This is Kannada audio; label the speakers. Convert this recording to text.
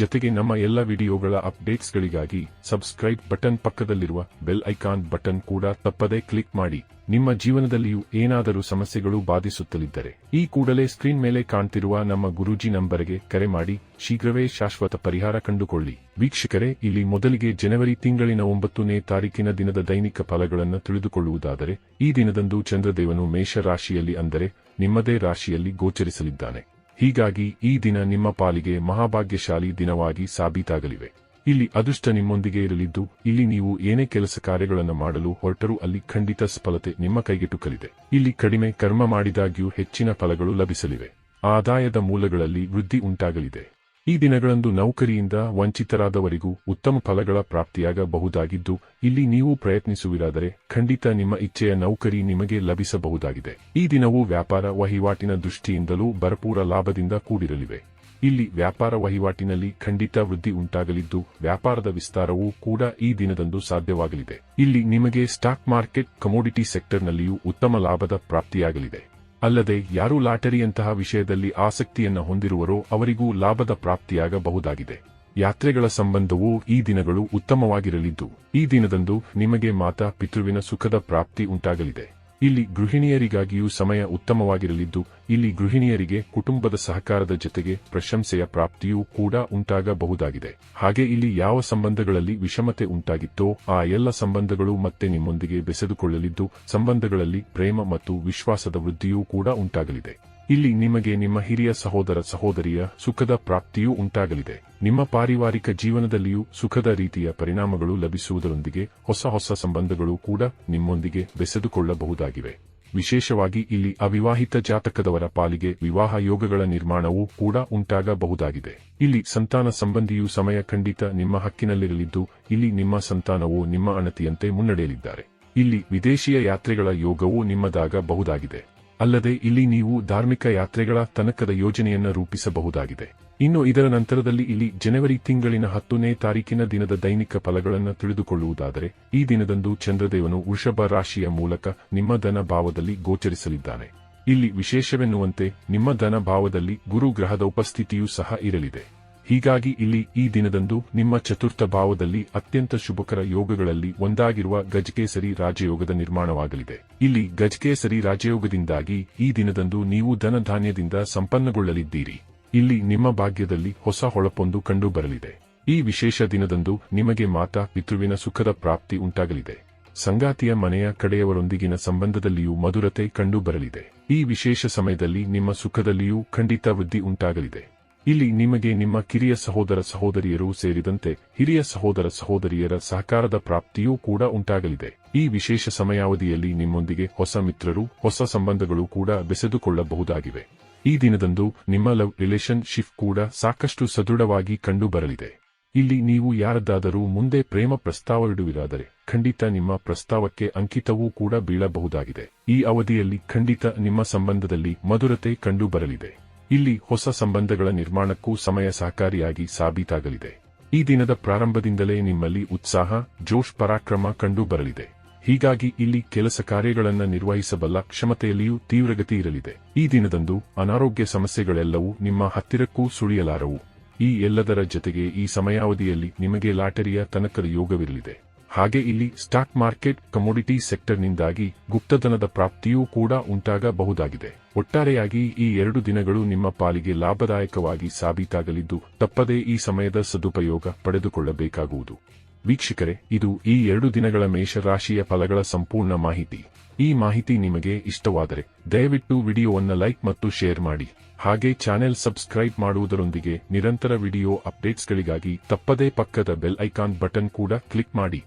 Speaker 1: ಜೊತೆಗೆ ನಮ್ಮ ಎಲ್ಲ ವಿಡಿಯೋಗಳ ಅಪ್ಡೇಟ್ಸ್ಗಳಿಗಾಗಿ ಸಬ್ಸ್ಕ್ರೈಬ್ ಬಟನ್ ಪಕ್ಕದಲ್ಲಿರುವ ಬೆಲ್ ಐಕಾನ್ ಬಟನ್ ಕೂಡ ತಪ್ಪದೇ ಕ್ಲಿಕ್ ಮಾಡಿ. ನಿಮ್ಮ ಜೀವನದಲ್ಲಿಯೂ ಏನಾದರೂ ಸಮಸ್ಯೆಗಳು ಬಾಧಿಸುತ್ತಲಿದ್ದರೆ ಈ ಕೂಡಲೇ ಸ್ಕ್ರೀನ್ ಮೇಲೆ ಕಾಣ್ತಿರುವ ನಮ್ಮ ಗುರೂಜಿ ನಂಬರ್ಗೆ ಕರೆ ಮಾಡಿ. ಶೀಘ್ರವೇ ಶಾಶ್ವತ ಪರಿಹಾರ ಕಂಡುಕೊಳ್ಳಿ. ವೀಕ್ಷಕರೇ, ಇಲ್ಲಿ ಮೊದಲಿಗೆ ಜನವರಿ ತಿಂಗಳಿನ ಒಂಬತ್ತನೇ ತಾರೀಕಿನ ದಿನದ ದೈನಿಕ ಫಲಗಳನ್ನು ತಿಳಿದುಕೊಳ್ಳುವುದಾದರೆ, ಈ ದಿನದಂದು ಚಂದ್ರದೇವನು ಮೇಷ ರಾಶಿಯಲ್ಲಿ ಅಂದರೆ ನಿಮ್ಮದೇ ರಾಶಿಯಲ್ಲಿ ಗೋಚರಿಸಲಿದ್ದಾನೆ. ಹೀಗಾಗಿ ಈ ದಿನ ನಿಮ್ಮ ಪಾಲಿಗೆ ಮಹಾಭಾಗ್ಯಶಾಲಿ ದಿನವಾಗಿ ಸಾಬೀತಾಗಲಿವೆ. ಇಲ್ಲಿ ಅದೃಷ್ಟ ನಿಮ್ಮೊಂದಿಗೆ ಇರಲಿದ್ದು, ಇಲ್ಲಿ ನೀವು ಏನೇ ಕೆಲಸ ಕಾರ್ಯಗಳನ್ನು ಮಾಡಲು ಹೊರಟರೂ ಅಲ್ಲಿ ಖಂಡಿತ ಸ್ಫಲತೆ ನಿಮ್ಮ ಕೈಗೆಟುಕಲಿದೆ ಇಲ್ಲಿ ಕಡಿಮೆ ಕರ್ಮ ಮಾಡಿದಾಗ್ಯೂ ಹೆಚ್ಚಿನ ಫಲಗಳು ಲಭಿಸಲಿವೆ. ಆದಾಯದ ಮೂಲಗಳಲ್ಲಿ ವೃದ್ಧಿ ಉಂಟಾಗಲಿದೆ. ಈ ದಿನಗಳಂದು ನೌಕರಿಯಿಂದ ವಂಚಿತರಾದವರಿಗೂ ಉತ್ತಮ ಫಲಗಳ ಪ್ರಾಪ್ತಿಯಾಗಬಹುದಾಗಿದ್ದು, ಇಲ್ಲಿ ನೀವು ಪ್ರಯತ್ನಿಸುವಿರಾದರೆ ಖಂಡಿತ ನಿಮ್ಮ ಇಚ್ಛೆಯ ನೌಕರಿ ನಿಮಗೆ ಲಭಿಸಬಹುದಾಗಿದೆ. ಈ ದಿನವು ವ್ಯಾಪಾರ ವಹಿವಾಟಿನ ದೃಷ್ಟಿಯಿಂದಲೂ ಭರಪೂರ ಲಾಭದಿಂದ ಕೂಡಿರಲಿವೆ. ಇಲ್ಲಿ ವ್ಯಾಪಾರ ವಹಿವಾಟಿನಲ್ಲಿ ಖಂಡಿತ ವೃದ್ಧಿ ಉಂಟಾಗಲಿದ್ದು, ವ್ಯಾಪಾರದ ವಿಸ್ತಾರವೂ ಕೂಡ ಈ ದಿನದಂದು ಸಾಧ್ಯವಾಗಲಿದೆ. ಇಲ್ಲಿ ನಿಮಗೆ ಸ್ಟಾಕ್ ಮಾರ್ಕೆಟ್, ಕಮೋಡಿಟಿ ಸೆಕ್ಟರ್ನಲ್ಲಿಯೂ ಉತ್ತಮ ಲಾಭದ ಪ್ರಾಪ್ತಿಯಾಗಲಿದೆ. ಅಲ್ಲದೆ ಯಾರು ಲಾಟರಿಯಂತಹ ವಿಷಯದಲ್ಲಿ ಆಸಕ್ತಿಯನ್ನು ಹೊಂದಿರುವರೋ ಅವರಿಗೂ ಲಾಭದ ಪ್ರಾಪ್ತಿಯಾಗಬಹುದಾಗಿದೆ. ಯಾತ್ರೆಗಳ ಸಂಬಂಧವೂ ಈ ದಿನಗಳು ಉತ್ತಮವಾಗಿರಲಿದ್ದು, ಈ ದಿನದಂದು ನಿಮಗೆ ಮಾತಾ, ಪಿತೃವಿನ ಸುಖದ ಪ್ರಾಪ್ತಿ ಉಂಟಾಗಲಿದೆ. ಇಲ್ಲಿ ಗೃಹಿಣಿಯರಿಗಾಗಿಯೂ ಸಮಯ ಉತ್ತಮವಾಗಿರಲಿದ್ದು, ಇಲ್ಲಿ ಗೃಹಿಣಿಯರಿಗೆ ಕುಟುಂಬದ ಸಹಕಾರದ ಜೊತೆಗೆ ಪ್ರಶಂಸೆಯ ಪ್ರಾಪ್ತಿಯೂ ಕೂಡ ಉಂಟಾಗಬಹುದಾಗಿದೆ. ಹಾಗೆ ಇಲ್ಲಿ ಯಾವ ಸಂಬಂಧಗಳಲ್ಲಿ ವಿಷಮತೆ ಉಂಟಾಗಿತ್ತೋ, ಆ ಎಲ್ಲ ಸಂಬಂಧಗಳು ಮತ್ತೆ ನಿಮ್ಮೊಂದಿಗೆ ಬೆಸೆದುಕೊಳ್ಳಲಿದ್ದು, ಸಂಬಂಧಗಳಲ್ಲಿ ಪ್ರೇಮ ಮತ್ತು ವಿಶ್ವಾಸದ ವೃದ್ಧಿಯೂ ಕೂಡ ಉಂಟಾಗಲಿದೆ. ಇಲ್ಲಿ ನಿಮಗೆ ನಿಮ್ಮ ಹಿರಿಯ ಸಹೋದರ ಸಹೋದರಿಯ ಸುಖದ ಪ್ರಾಪ್ತಿಯೂ ಉಂಟಾಗಲಿದೆ. ನಿಮ್ಮ ಪಾರಿವಾರಿಕ ಜೀವನದಲ್ಲಿಯೂ ಸುಖದ ರೀತಿಯ ಪರಿಣಾಮಗಳು ಲಭಿಸುವುದರೊಂದಿಗೆ ಹೊಸ ಹೊಸ ಸಂಬಂಧಗಳು ಕೂಡ ನಿಮ್ಮೊಂದಿಗೆ ಬೆಸೆದುಕೊಳ್ಳಬಹುದಾಗಿವೆ. ವಿಶೇಷವಾಗಿ ಇಲ್ಲಿ ಅವಿವಾಹಿತ ಜಾತಕದವರ ಪಾಲಿಗೆ ವಿವಾಹ ಯೋಗಗಳ ನಿರ್ಮಾಣವೂ ಕೂಡ ಉಂಟಾಗಬಹುದಾಗಿದೆ. ಇಲ್ಲಿ ಸಂತಾನ ಸಂಬಂಧಿಯು ಸಮಯ ಖಂಡಿತ ನಿಮ್ಮ ಹಕ್ಕಿನಲ್ಲಿರಲಿದ್ದು, ಇಲ್ಲಿ ನಿಮ್ಮ ಸಂತಾನವು ನಿಮ್ಮ ಅಣತಿಯಂತೆ ಮುನ್ನಡೆಯಲಿದ್ದಾರೆ. ಇಲ್ಲಿ ವಿದೇಶಿಯ ಯಾತ್ರೆಗಳ ಯೋಗವೂ ನಿಮ್ಮದಾಗಬಹುದಾಗಿದೆ. ಅಲ್ಲದೆ ಇಲ್ಲಿ ನೀವು ಧಾರ್ಮಿಕ ಯಾತ್ರೆಗಳ ತನಕದ ಯೋಜನೆಯನ್ನು ರೂಪಿಸಬಹುದಾಗಿದೆ. ಇನ್ನು ಇದರ ನಂತರದಲ್ಲಿ ಇಲ್ಲಿ ಜನವರಿ ತಿಂಗಳಿನ ಹತ್ತನೇ ತಾರೀಕಿನ ದಿನದ ದೈನಿಕ ಫಲಗಳನ್ನು ತಿಳಿದುಕೊಳ್ಳುವುದಾದರೆ, ಈ ದಿನದಂದು ಚಂದ್ರದೇವನು ವೃಷಭ ರಾಶಿಯ ಮೂಲಕ ನಿಮ್ಮ ಧನ ಭಾವದಲ್ಲಿ ಗೋಚರಿಸಲಿದ್ದಾನೆ. ಇಲ್ಲಿ ವಿಶೇಷವೆನ್ನುವಂತೆ ನಿಮ್ಮ ಧನ ಭಾವದಲ್ಲಿ ಗುರು ಗ್ರಹದ ಉಪಸ್ಥಿತಿಯೂ ಸಹ ಇರಲಿದೆ. ಹೀಗಾಗಿ ಇಲ್ಲಿ ಈ ದಿನದಂದು ನಿಮ್ಮ ಚತುರ್ಥ ಭಾವದಲ್ಲಿ ಅತ್ಯಂತ ಶುಭಕರ ಯೋಗಗಳಲ್ಲಿ ಒಂದಾಗಿರುವ ಗಜಕೇಸರಿ ರಾಜಯೋಗದ ನಿರ್ಮಾಣವಾಗಲಿದೆ. ಇಲ್ಲಿ ಗಜಕೇಸರಿ ರಾಜಯೋಗದಿಂದಾಗಿ ಈ ದಿನದಂದು ನೀವು ಧನಧಾನ್ಯದಿಂದ ಸಂಪನ್ನಗೊಳ್ಳಲಿದ್ದೀರಿ. ಇಲ್ಲಿ ನಿಮ್ಮ ಭಾಗ್ಯದಲ್ಲಿ ಹೊಸ ಹೊಳಪೊಂದು ಕಂಡುಬರಲಿದೆ. ಈ ವಿಶೇಷ ದಿನದಂದು ನಿಮಗೆ ಮಾತಾ ಪಿತೃವಿನ ಸುಖದ ಪ್ರಾಪ್ತಿ ಉಂಟಾಗಲಿದೆ. ಸಂಗಾತಿಯ ಮನೆಯ ಕಡೆಯವರೊಂದಿಗಿನ ಸಂಬಂಧದಲ್ಲಿಯೂ ಮಧುರತೆ ಕಂಡುಬರಲಿದೆ. ಈ ವಿಶೇಷ ಸಮಯದಲ್ಲಿ ನಿಮ್ಮ ಸುಖದಲ್ಲಿಯೂ ಖಂಡಿತ ವೃದ್ಧಿ ಉಂಟಾಗಲಿದೆ. ಇಲ್ಲಿ ನಿಮಗೆ ನಿಮ್ಮ ಕಿರಿಯ ಸಹೋದರ ಸಹೋದರಿಯರು ಸೇರಿದಂತೆ ಹಿರಿಯ ಸಹೋದರ ಸಹೋದರಿಯರ ಸಹಕಾರದ ಪ್ರಾಪ್ತಿಯೂ ಕೂಡ ಉಂಟಾಗಲಿದೆ. ಈ ವಿಶೇಷ ಸಮಯಾವಧಿಯಲ್ಲಿ ನಿಮ್ಮೊಂದಿಗೆ ಹೊಸ ಮಿತ್ರರು, ಹೊಸ ಸಂಬಂಧಗಳು ಕೂಡ ಬೆಸೆದುಕೊಳ್ಳಬಹುದಾಗಿವೆ. ಈ ದಿನದಂದು ನಿಮ್ಮ ಲವ್ ರಿಲೇಶನ್ಶಿಪ್ ಕೂಡ ಸಾಕಷ್ಟು ಸದೃಢವಾಗಿ ಕಂಡುಬರಲಿದೆ. ಇಲ್ಲಿ ನೀವು ಯಾರದ್ದಾದರೂ ಮುಂದೆ ಪ್ರೇಮ ಪ್ರಸ್ತಾವ ಇಡುವುದಾದರೆ ಖಂಡಿತ ನಿಮ್ಮ ಪ್ರಸ್ತಾವಕ್ಕೆ ಅಂಕಿತವೂ ಕೂಡ ಬೀಳಬಹುದಾಗಿದೆ. ಈ ಅವಧಿಯಲ್ಲಿ ಖಂಡಿತ ನಿಮ್ಮ ಸಂಬಂಧದಲ್ಲಿ ಮಧುರತೆ ಕಂಡುಬರಲಿದೆ. ಇಲ್ಲಿ ಹೊಸ ಸಂಬಂಧಗಳ ನಿರ್ಮಾಣಕ್ಕೂ ಸಮಯ ಸಹಕಾರಿಯಾಗಿ ಸಾಬೀತಾಗಲಿದೆ. ಈ ದಿನದ ಪ್ರಾರಂಭದಿಂದಲೇ ನಿಮ್ಮಲ್ಲಿ ಉತ್ಸಾಹ, ಜೋಶ್ ಪರಾಕ್ರಮ ಕಂಡುಬರಲಿದೆ ಹೀಗಾಗಿ ಇಲ್ಲಿ ಕೆಲಸ ಕಾರ್ಯಗಳನ್ನು ನಿರ್ವಹಿಸಬಲ್ಲ ಕ್ಷಮತೆಯಲ್ಲಿಯೂ ತೀವ್ರಗತಿ ಇರಲಿದೆ. ಈ ದಿನದಂದು ಅನಾರೋಗ್ಯ ಸಮಸ್ಯೆಗಳೆಲ್ಲವೂ ನಿಮ್ಮ ಹತ್ತಿರಕ್ಕೂ ಸುಳಿಯಲಾರವು. ಈ ಎಲ್ಲದರ ಜತೆಗೆ ಈ ಸಮಯಾವಧಿಯಲ್ಲಿ ನಿಮಗೆ ಲಾಟರಿಯ ತನಕದ ಯೋಗವಿರಲಿದೆ. ಹಾಗೆ ಇಲ್ಲಿ ಸ್ಟಾಕ್ ಮಾರ್ಕೆಟ್ ಕಮೋಡಿಟಿ ಸೆಕ್ಟರ್ನಿಂದಾಗಿ ಗುಪ್ತಧನದ ಪ್ರಾಪ್ತಿಯೂ ಕೂಡ ಉಂಟಾಗಬಹುದಾಗಿದೆ. ಒಟ್ಟಾರೆಯಾಗಿ ಈ ಎರಡು ದಿನಗಳು ನಿಮ್ಮ ಪಾಲಿಗೆ ಲಾಭದಾಯಕವಾಗಿ ಸಾಬೀತಾಗಲಿದ್ದು ತಪ್ಪದೇ ಈ ಸಮಯದ ಸದುಪಯೋಗ ಪಡೆದುಕೊಳ್ಳಬೇಕಾಗುವುದು. ವೀಕ್ಷಕರೇ, ಇದು ಈ ಎರಡು ದಿನಗಳ ಮೇಷರಾಶಿಯ ಫಲಗಳ ಸಂಪೂರ್ಣ ಮಾಹಿತಿ. ಈ ಮಾಹಿತಿ ನಿಮಗೆ ಇಷ್ಟವಾದರೆ ದಯವಿಟ್ಟು ವಿಡಿಯೋವನ್ನು ಲೈಕ್ ಮತ್ತು ಶೇರ್ ಮಾಡಿ. ಹಾಗೆ ಚಾನೆಲ್ ಸಬ್ಸ್ಕ್ರೈಬ್ ಮಾಡುವುದರೊಂದಿಗೆ ನಿರಂತರ ವಿಡಿಯೋ ಅಪ್ಡೇಟ್ಸ್ಗಳಿಗಾಗಿ ತಪ್ಪದೇ ಪಕ್ಕದ ಬೆಲ್ ಐಕಾನ್ ಬಟನ್ ಕೂಡ ಕ್ಲಿಕ್ ಮಾಡಿ.